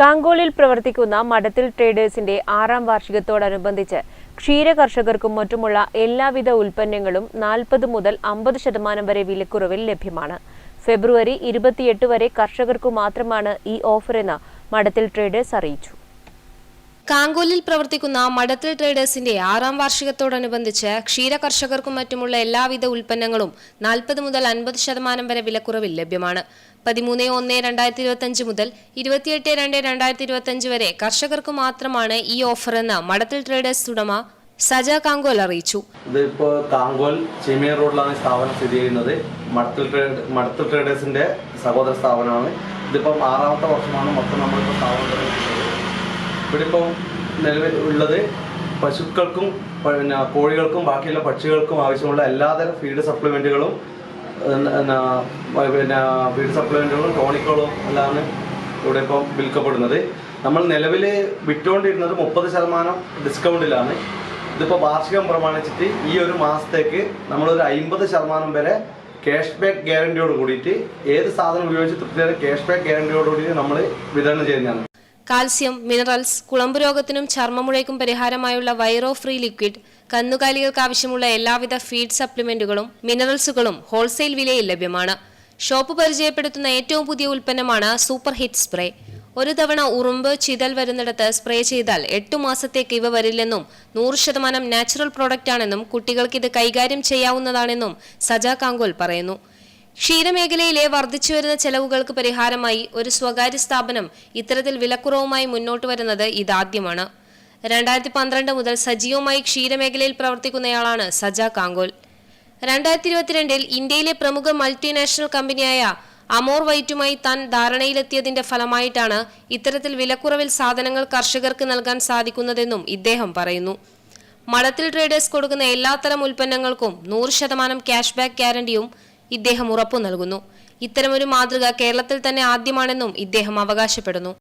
കാങ്കോളിൽ പ്രവർത്തിക്കുന്ന മഠത്തിൽ ട്രേഡേഴ്സിന്റെ ആറാം വാർഷികത്തോടനുബന്ധിച്ച് ക്ഷീര കർഷകർക്കും മറ്റുമുള്ള എല്ലാവിധ ഉൽപ്പന്നങ്ങളും നാൽപ്പത് മുതൽ അമ്പത് ശതമാനം വരെ വിലക്കുറവിൽ ലഭ്യമാണ്. ഫെബ്രുവരി ഇരുപത്തിയെട്ട് വരെ കർഷകർക്കു മാത്രമാണ് ഈ ഓഫറെന്ന് മഠത്തിൽ ട്രേഡേഴ്സ് അറിയിച്ചു. കാങ്കോലിൽ പ്രവർത്തിക്കുന്ന മടത്തിൽ ട്രേഡേഴ്സിന്റെ ആറാം വാർഷികത്തോടനുബന്ധിച്ച് ക്ഷീര കർഷകർക്കും മറ്റുമുള്ള എല്ലാവിധ ഉൽപ്പന്നങ്ങളും നാൽപ്പത് മുതൽ അൻപത് ശതമാനം വരെ വിലക്കുറവിൽ ലഭ്യമാണ്. പതിമൂന്ന് ഒന്ന് രണ്ടായിരത്തി ഇരുപത്തിയഞ്ച് മുതൽ ഇരുപത്തിയെട്ട് രണ്ട് രണ്ടായിരത്തി ഇരുപത്തിയഞ്ച് വരെ കർഷകർക്ക് മാത്രമാണ് ഈ ഓഫർ എന്ന് മടത്തിൽ ട്രേഡേഴ്സ് ഉടമ സജ കാങ്കോൽ അറിയിച്ചു. ഇതിപ്പോൾ കാങ്കോൽ ചീമിയ റോഡിലാണ് സ്ഥാപനം സ്ഥിതി ചെയ്യുന്നത്. മടത്തിൽ മടത്തിൽ ട്രേഡേഴ്സിന്റെ സഹോദര സ്ഥാപനമാണ്. ഇതിപ്പം ആറാമത്തെ വർഷമാണ് മൊത്തം നമ്മളിപ്പോൾ സ്ഥാപനം ഇവിടെ ഇപ്പം നിലവിൽ ഉള്ളത് പശുക്കൾക്കും പിന്നെ കോഴികൾക്കും ബാക്കിയുള്ള പക്ഷികൾക്കും ആവശ്യമുള്ള എല്ലാതരം ഫീഡ് സപ്ലിമെന്റുകളും പിന്നെ ഫീഡ് സപ്ലിമെന്റുകളും ടോണിക്കുകളും എല്ലാം ഇവിടെ ഇപ്പം വിൽക്കപ്പെടുന്നത്. നമ്മൾ നിലവിൽ വിറ്റുകൊണ്ടിരുന്നത് മുപ്പത് ശതമാനം ഡിസ്കൗണ്ടിലാണ് ഇതിപ്പോൾ വാർഷികം പ്രമാണിച്ചിട്ട് ഈ ഒരു മാസത്തേക്ക് നമ്മളൊരു അമ്പത് ശതമാനം വരെ ക്യാഷ് ബാക്ക് ഗ്യാരണ്ടിയോട് കൂടിയിട്ട് ഏത് സാധനം ഉപയോഗിച്ച് തൃപ്തിയുടെ ക്യാഷ് ബാക്ക് ഗ്യാരണ്ടിയോട് കൂടി നമ്മൾ വിതരണം ചെയ്യുന്നതാണ്. കാൽസ്യം മിനറൽസ് കുളമ്പ് രോഗത്തിനും ചർമ്മമുഴയ്ക്കും പരിഹാരമായുള്ള വൈറോ ഫ്രീ ലിക്വിഡ് കന്നുകാലികൾക്ക് ആവശ്യമുള്ള എല്ലാവിധ ഫീഡ് സപ്ലിമെന്റുകളും മിനറൽസുകളും ഹോൾസെയിൽ വിലയിൽ ലഭ്യമാണ്. ഷോപ്പ് പരിചയപ്പെടുത്തുന്ന ഏറ്റവും പുതിയ ഉൽപ്പന്നമാണ് സൂപ്പർ ഹിറ്റ് സ്പ്രേ. ഒരു തവണ ഉറുമ്പ് ചിതൽ വരുന്നിടത്ത് സ്പ്രേ ചെയ്താൽ എട്ടു മാസത്തേക്ക് ഇവ വരില്ലെന്നും നൂറ് ശതമാനം നാച്ചുറൽ പ്രോഡക്റ്റ് ആണെന്നും കുട്ടികൾക്ക് ഇത് കൈകാര്യം ചെയ്യാവുന്നതാണെന്നും സജാ കാങ്കോൽ പറയുന്നു. ക്ഷീരമേഖലയിലെ വർദ്ധിച്ചുവരുന്ന ചെലവുകൾക്ക് പരിഹാരമായി ഒരു സ്വകാര്യ സ്ഥാപനം ഇത്തരത്തിൽ വിലക്കുറവുമായി മുന്നോട്ട് വരുന്നത് ഇതാദ്യമാണ്. രണ്ടായിരത്തി പന്ത്രണ്ട് മുതൽ സജീവമായി ക്ഷീരമേഖലയിൽ പ്രവർത്തിക്കുന്നയാളാണ് സജ കാങ്കോൽ. രണ്ടായിരത്തി ഇരുപത്തിരണ്ടിൽ ഇന്ത്യയിലെ പ്രമുഖ മൾട്ടിനാഷണൽ കമ്പനിയായ അമോർ വൈറ്റുമായി താൻ ധാരണയിലെത്തിയതിന്റെ ഫലമായിട്ടാണ് ഇത്തരത്തിൽ വിലക്കുറവിൽ സാധനങ്ങൾ കർഷകർക്ക് നൽകാൻ സാധിക്കുന്നതെന്നും ഇദ്ദേഹം പറയുന്നു. മഠത്തിൽ ട്രേഡേഴ്സ് കൊടുക്കുന്ന എല്ലാത്തരം ഉൽപ്പന്നങ്ങൾക്കും നൂറ് ശതമാനം ക്യാഷ് ബാക്ക് ഗ്യാരണ്ടിയും ഇദ്ദേഹം ഉറപ്പു നൽകുന്നു. ഇത്തരമൊരു മാതൃക കേരളത്തിൽ തന്നെ ആദ്യമാണെന്നും ഇദ്ദേഹം അവകാശപ്പെടുന്നു.